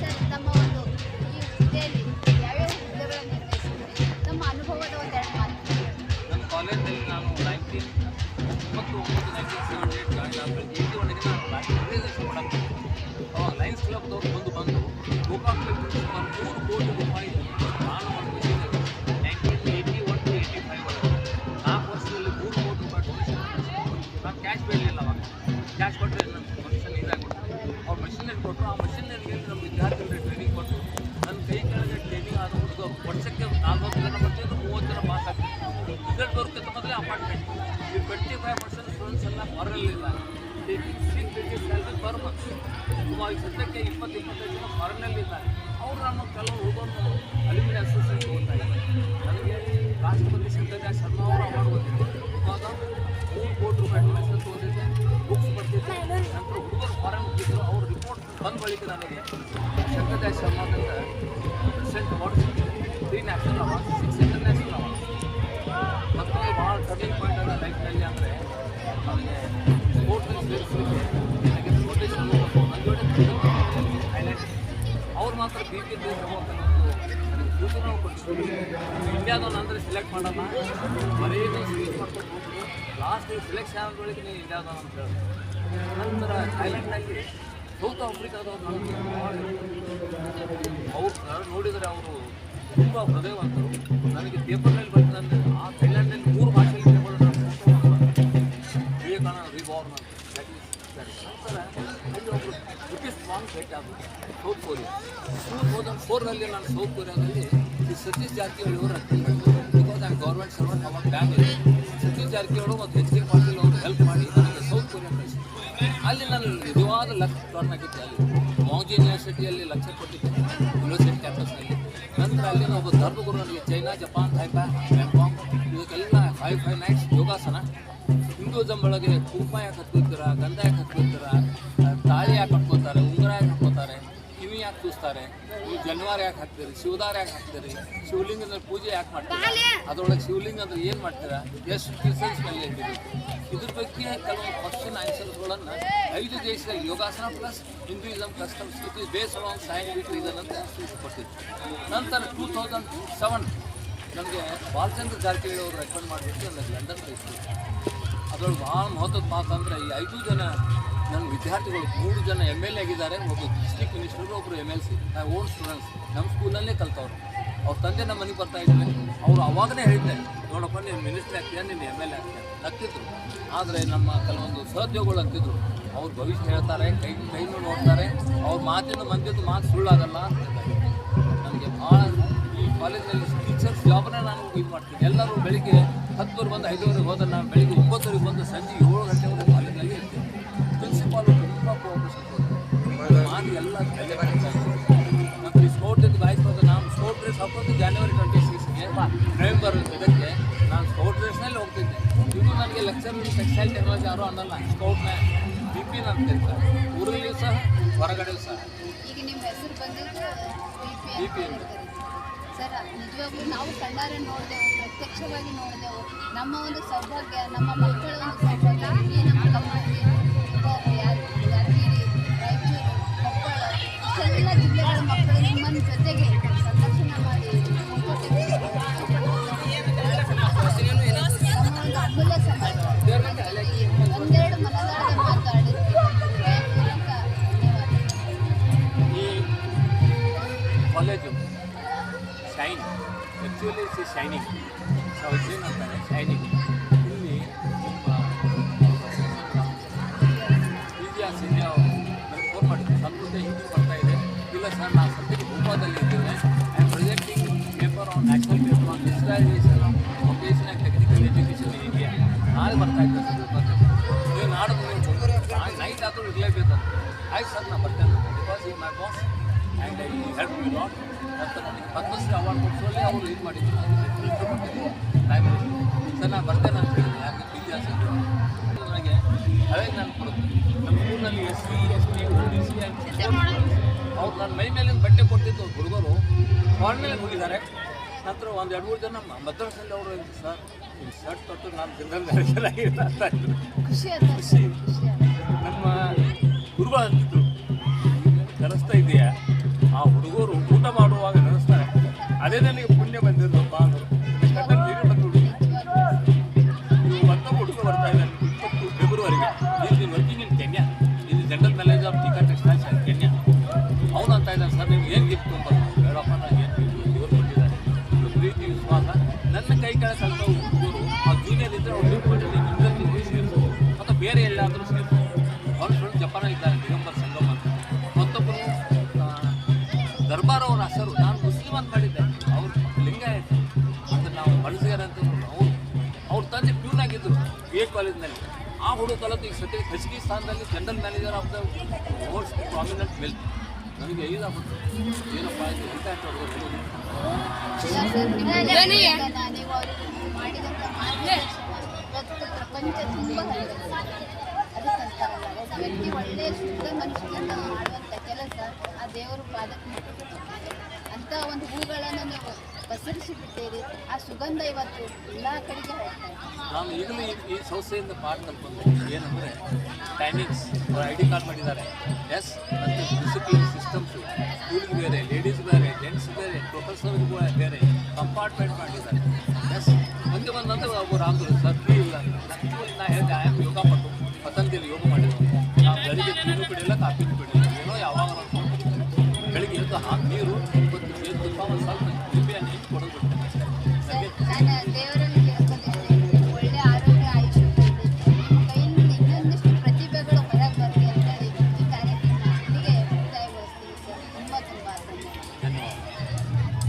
Sir? ನಮ್ಮ ಒಂದು ಈ ಹುದ್ದೆಯಲ್ಲಿ ಯಾವ್ಯಾವ ಹುದ್ದೆಗಳನ್ನು ನಿರ್ವಹಿಸಿದ್ರಿ ನಮ್ಮ ಅನುಭವದ ಒಂದೆರಡು ಮಾತು ನನ್ನ ಕಾಲೇಜಲ್ಲಿ ನಾನು ನೈನ್ಟೀನ್ ಇಪ್ಪತ್ತು ಸುಮಾರು ಸದ್ಯಕ್ಕೆ ಇಪ್ಪತ್ತು ಇಪ್ಪತ್ತೈದು ಜನ ಹೊರಗಲ್ಲಿದ್ದಾರೆ ಅವರು ನಮ್ಮ ಕೆಲವು ಹುಡುಗರು ಅಲ್ಯೂಮಿನಿ ಅಸೋಸಿಯೇಷನ್ ಹೋಗ್ತಾ ಇದ್ದಾರೆ ನನಗೆ ರಾಷ್ಟ್ರಪತಿ ಶಂಕರಜಾ ಶರ್ಮಾ ಅವರು ಅವಾರ್ಡ್ ಬಂದಿದ್ದು ಇವಾಗ ಮೂರು ಕೋಟಿ ರೂಪಾಯಿ ಡೊನೇಷನ್ ತೋರಿಸಿದ್ದೆ ಬುಕ್ಸ್ ಬರ್ತಿದ್ದೆ ನಂತರ ಹುಡುಗರು ಫಾರನ್ ಹೋಗಿದ್ರು ಅವ್ರ ರಿಪೋರ್ಟ್ ಬಂದ ಬಳಿಕ ನನಗೆ Shankar Sharma present award three national award ಇಂಡಿಯಾದವನ್ನ ಅಂದ್ರೆ ಸೆಲೆಕ್ಟ್ ಮಾಡೋಣ. ಬರೀ ಸ್ವೀಟ್ ಮಾಡ್ಕೊಂಡು ಲಾಸ್ಟ್ ಸೆಲೆಕ್ಷನ್ ಆದೊಳಗೆ ನೀವು ಇಂಡಿಯಾದವ್ ಅಂತ ಹೇಳಿ. ನಂತರ ಥೈಲ್ಯಾಂಡ್ನಲ್ಲಿ ಸೌತ್ ಆಫ್ರಿಕಾದವ್ರು ಭಾಳ ಅವ್ರು ನೋಡಿದರೆ ಅವರು ತುಂಬ ಹೃದಯವಂತರು. ನನಗೆ ಪೇಪರ್ನಲ್ಲಿ ಸತೀಶ್ ಜಾರಕಿಹೊಳಿ ಅವರು ಬಿಕಾಸ್ ಐ ಗೌರ್ಮೆಂಟ್ ಸರ್ವೆಂಟ್ ಅವಾಗ ಬ್ಯಾಂಕ್ ಇದೆ ಸತೀಶ್ ಜಾರಕಿಹೊಳಿ ಮತ್ತು ಎಚ್ ಕೆ ಪಾಟೀಲ್ ಅವರು ಹೆಲ್ಪ್ ಮಾಡಿ ನನಗೆ ಸೌತ್ ಕೊರಿಯಾ ಕಳಿಸಿದ್ರು ಅಲ್ಲಿ ನಾನು ನಿಜವಾದ ಲಕ್ಷ ಟರ್ನ್ ಆಗಿದ್ದೆ ಅಲ್ಲಿ. ಮೌಂಜಿ ಯೂನಿವರ್ಸಿಟಿಯಲ್ಲಿ ಲಕ್ಷ ಕೊಟ್ಟಿದ್ದೆ. ಯೂನಿವರ್ಸಿಟಿ ಕ್ಯಾಂಪಸ್ನಲ್ಲಿ ನಂತರ ಅಲ್ಲಿನ ಒಬ್ಬ ಧರ್ಮಗುರು ನನಗೆ ಚೈನಾ ಜಪಾನ್ ಥೈಪಾ ಬ್ಯಾಂಕಾಂಗ್ ಇವಕ್ಕೆಲ್ಲ ಫೈವ್ ಫೈವ್ ನೈಟ್ಸ್ ಯೋಗಾಸನ. ಹಿಂದೂಸಮ್ ಒಳಗೆ ಕುಂಪ ಯಾಕೆ ಹತ್ಕೊತೀರ, ಗಂಧ ಯಾಕೆ ಹತ್ಕೊತೀರ ಕಿವಿ ಯಾಕೆ ಕೂಸ್ತಾರೆ ನೀವು ಜನ್ವಾರ ಯಾಕೆ ಹಾಕ್ತೀರಿ? ಶಿವದಾರ ಯಾಕೆ ಹಾಕ್ತೀರಿ? ಶಿವಲಿಂಗದ ಪೂಜೆ ಯಾಕೆ ಮಾಡ್ತೀರಿ? ಅದರೊಳಗೆ ಶಿವಲಿಂಗ ಅಂದ್ರೆ ಏನು ಮಾಡ್ತೀರಾ? ಎಷ್ಟು ಕಿಸನ್ಸ್ ಮೇಲೆ ಇದ್ದೀರಿ? ಇದ್ರ ಬಗ್ಗೆ ಕೆಲವೊಂದು ಕ್ವಶನ್ ಆನ್ಸರ್ಸ್ಗಳನ್ನು ಐದು ದೇಶದ ಯೋಗಾಸನ ಪ್ಲಸ್ ಹಿಂದೂಯಿಸಮ್ ಕಸ್ಟಮ್ಸ್ ಇದು ಬೇಸ್ ಆನ್ ಸೈಂಟಿಫಿಕ್ ರೀಸನ್ ಅಂತ ಕೊಟ್ಟಿದ್ದು ನಂತರ ಟೂ ತೌಸಂಡ್ ಸೆವೆನ್ ನಮಗೆ ಬಾಲಚಂದ್ರ ಜಾರಕಿಹೊಳಿ ಅವರು ರೆಕಮೆಂಡ್ ಮಾಡಿಬಿಟ್ಟು ನನಗೆ ಲಂಡನ್ ಕಳಿಸ್ತೀವಿ ಅದರೊಳಗೆ ಭಾಳ ಮಹತ್ವದ ಮಾತು ಅಂದರೆ ಈ ಐದು ಜನ ನನ್ನ ವಿದ್ಯಾರ್ಥಿಗಳು ಮೂರು ಜನ ಎಂ ಎಲ್ ಎ ಆಗಿದ್ದಾರೆ ಒಬ್ಬರು ಡಿಸ್ಟ್ರಿಕ್ಟ್ ಮಿನಿಸ್ಟರು ಒಬ್ಬರು M L C own students ನಮ್ಮ ಸ್ಕೂಲಲ್ಲೇ ಕಲ್ತವ್ರು. ಅವ್ರ ತಂದೆ ನಮ್ಮ ಮನೆಗೆ ಬರ್ತಾ ಇದ್ದಾರೆ ಅವರು ಅವಾಗಲೇ ಹೇಳಿದ್ದೆ, ನೋಡಪ್ಪ, ನೀನು ಮಿನಿಸ್ಟ್ರಿ ಆಗ್ತೀಯ, ನೀನು ಎಂ ಎಲ್ ಎ ಆಗ್ತೀಯ ಆದರೆ ನಮ್ಮ ಕೆಲವೊಂದು ಸಹೋದ್ಯೋಗಗಳು ಅಂತಿದ್ರು. ಅವ್ರು ಭವಿಷ್ಯ ಹೇಳ್ತಾರೆ, ಕೈ, ಕೈನೂ ನೋಡ್ತಾರೆ. ಅವ್ರ ಮಾತಿನ ಮಂದಿದ್ದು ಮಾತು ಸುಳ್ಳಾಗಲ್ಲ. ನನಗೆ ಭಾಳ ಈ ಕಾಲೇಜಲ್ಲಿ ಟೀಚರ್ಸ್ ಜಾಬ್ನೇ ನಾನು ಇದು ಮಾಡ್ತೀನಿ. ಎಲ್ಲರೂ ಬೆಳಿಗ್ಗೆ ಹತ್ತುವರೆ ಬಂದು ಐದುವರೆಗೆ ಹೋದ ನಾನು ಬೆಳಿಗ್ಗೆ ಒಂಬತ್ತುವರೆಗೆ ಬಂದು ಸಂಜೆ ಏಳು ಗಂಟೆವರೆಗೆ ಪ್ರಿನ್ಸಿಪಾಲು ತುಂಬ ಮಾಡಿ ಎಲ್ಲ ಬೆಲೆ ನಮ್ಮ ಸ್ಕೌಟ್ ಬಾಯ್ಸ್ ಹೋದ್ರೆ ನಾನು ಸ್ಕೌಟ್ ರೇಸ್ ಹಾಕೊಂಡು ಜಾನ್ವರಿ ಟ್ವೆಂಟಿ ಸಿಕ್ಸ್ಗೆ ನವೆಂಬರ್ ಇದಕ್ಕೆ. ನಾನು ಸ್ಕೌಟ್ ಡ್ರೆಸ್ನಲ್ಲಿ ಹೋಗ್ತಿದ್ದೆ. ಇದು ನನಗೆ ಲೆಕ್ಚರ್ ಟೆಕ್ಸ್ಟೈಲ್ ಟೆಕ್ನಾಲಜಿ ಯಾರು ಅನ್ನಲ್ಲ. ಸ್ಕೌಟ್ನ ಬಿ ಪಿ ಅಂತ ಕರೀತಾರೆ ಊರಲ್ಲಿಯೂ ಸಹ ಹೊರಗಡೆ ಸಹ. ಈಗ ನಿಮ್ಮ ಹೆಸರು ಬಂದಿದ್ದು ಬಿ ಪಿ. ಸರ್ ನಿಜವಾಗ್ಲೂ ನಾವು ಕಣ್ಣಾರೆ ನೋಡಿದೆವು ಪ್ರತ್ಯಕ್ಷವಾಗಿ ನೋಡಿದೆವು. ನಮ್ಮ ಒಂದು ಸೌಭಾಗ್ಯ ನಮ್ಮ ಮಕ್ಕಳ ಒಂದು ಸೌಭಾಗ್ಯ ನಮ್ಮ ಕಲಬುರಗಿ ಗೋವಾ, ಯಾದ- ಯಾದಗಿರಿ ರಾಯಚೂರು ಕೊಪ್ಪಳ ಇಷ್ಟೆಲ್ಲ ಜಿಲ್ಲೆಗಳ ಮಕ್ಕಳು ನಿಮ್ಮನ್ನ ಜೊತೆಗೆ ಸಂದರ್ಶನ ಮಾಡಿ ಅಮೂಲ್ಯ ಒಂದೆರಡು ಮನದಾಳದ ಈ ಕಾಲೇಜು ಶೈನ್ ಆ್ಯಕ್ಚುಲಿ ಶೈನಿಂಗ್ ಸೌಜಿನ್ ಅಂತಾರೆ ಶೈನಿಂಗ್ ಮಾಡಿದ್ರು ಹಿಂದೆ ಬರ್ತಾ ಇದೆ. ಇಲ್ಲ ಸರ್, ನಾನು ಸದ್ಯಕ್ಕೆ ಭೂಪಾದಲ್ಲಿ ಇದ್ದೇನೆ. I'm presenting paper on national paper on digitalisation vocation and technical education India ನಾಳೆ ಬರ್ತಾ ಇದ್ದೆ ಸರ್ ಭೂಪಾದಲ್ಲಿ ನೀವು ನಾಡ್ದು ನಾನು ನೈಟ್ ಆದರೂ ಇರಲೇಬೇಕಂತ ಆಯ್ತು ಸರ್, ನಾನು ಬರ್ತೇನೆ. ಬಿಕಾಸ್ ಈ my boss and I help you lot ಅಂತ ನನಗೆ ಪದ್ಮಶ್ರೀ ಅವಾರ್ಡ್ ಕೊಡಿಸೋಲ್ಲಿ ಅವರು ಇದು ಮಾಡಿದ್ರು. ಲೈಬ್ರರಿ ಸರ್, ನಾನು ಬರ್ತೇನೆ ಅಂತ ಹೇಳಿದೆ ಯಾಕೆ? ಇತಿಹಾಸ ನನಗೆ ಅದೇ ನಾನು ಕೊಡೋದು ನಮ್ಮ ಊರಿನಲ್ಲಿ ಎಸ್ ಸಿ ಎಸ್ ಅವ್ರು ನನ್ನ ಮೈ ಮೇಲಿನ ಬಟ್ಟೆ ಕೊಟ್ಟಿದ್ದು ಹುಡುಗರು. ಫಾರ್ನಲ್ಲಿ ಹೋಗಿದ್ದಾರೆ ನಂತರ ಒಂದು ಎರಡು ಮೂರು ಜನ ಮದ್ರಾಸಲ್ಲಿ ಅವರು ಸರ್. ಈ ಶರ್ಟ್ ಕೊಟ್ಟು ನಾನು ಜನರಲ್ ಅಂತ ಖುಷಿ ಖುಷಿ. ನಮ್ಮ ಗುರುಗಳು ಅಂತಿದ್ರು. ನೆನೆಸ್ತಾ ಇದೆಯಾ? ಆ ಹುಡುಗರು ಊಟ ಮಾಡುವಾಗ ನೆನೆಸ್ತಾರೆ. ಅದೇ ನನಗೆ ಪುಣ್ಯ ಬಂದಿರೋದಪ್ಪ ನನ್ನ ಕೈ ಕೆಳಗೆ ಕಲಿತ ಹುಡುಗರು ಆ ಜೂನಿಯರ್ ಇದ್ದರೆ ಅವ್ರು ಗಿಫ್ಟ್ ಕೊಟ್ಟಿದ್ದೀನಿ ಇದರಲ್ಲಿ ಅಥವಾ ಬೇರೆ ಎಲ್ಲಾದರೂ ಸೇರಿಸು ಅವ್ರ ಫ್ರೆಂಡ್ ಜಪಾನ ಇದ್ದಾರೆ ದಿಗಂಬರ್ ಸಂಗಮ್ ಅಂತ ಮತ್ತೊಬ್ಬರು ದರ್ಬಾರ್ ಅವರ ಹೆಸರು ನಾನು ಮುಸ್ಲಿಂ ಅಂತ ಮಾಡಿದ್ದೆ ಅವ್ರು ಲಿಂಗಾಯತ ಅಂತ ನಾವು ಬಳಸಿದಾರೆ ಅಂತ ಅವರು ಅವ್ರ ತಂದೆ ಪ್ಯೂನ್ ಆಗಿದ್ದರು ಬಿ ಎ ಕಾಲೇಜ್ನಲ್ಲಿ ಆ ಹುಡುಗ ಕಲಿತು ಈಗ ಸದ್ಯ ಕಜಕಿಸ್ತಾನದಲ್ಲಿ general manager of the most prominent wealth ನನಗೆ ಐದಾಗ್ಬಿಟ್ಟು ಏನಪ್ಪ ಮಾರ್ಗದರ್ಶನ ಇವತ್ತು ಪ್ರಪಂಚ ತುಂಬ ಒಳ್ಳೆಯ ಶುದ್ಧ ಮನುಷ್ಯನನ್ನು ಮಾಡುವಂಥ ಕೆಲಸ ಆ ದೇವರು ಪಾದಕ್ಕೆ. ಅಂತ ಒಂದು ಹೂಗಳನ್ನು ನೀವು ಪಸರಿಸಿ ಬಿಟ್ಟಿರಿ ಆ ಸುಗಂಧ ಇವತ್ತು ಎಲ್ಲ ಕಡೆಗೆ ನಾನು ಈಗಲೂ ಈ ಸಂಸ್ಥೆಯಿಂದ ಪಾಠ ಕಲ್ತ್ಕೊಂಡೆ ಏನಂದರೆ ಟೈಮಿಂಗ್ಸ್ ಐ ಡಿ ಕಾರ್ಡ್ ಮಾಡಿದ್ದಾರೆ. ಎಸ್ ಮತ್ತು ಡಿಸಿಪ್ಲಿನ್ ಸಿಸ್ಟಮ್ಸು ಸ್ಕೂಲ್ಗೆ ಬೇರೆ ಲೇಡೀಸ್ ಬೇರೆ ಜೆಂಟ್ಸ್ ಬೇರೆ ಪ್ರೊಫೆಸರ್ಗೂ ಬೇರೆ ಕಂಪಾರ್ಟ್ಮೆಂಟ್ ಮಾಡಿದ್ದಾರೆ. ಎಸ್ ಮುಂದೆ ಬಂದಂತ ಅವರು ಅಂದರು ಸರ್ దేవుడు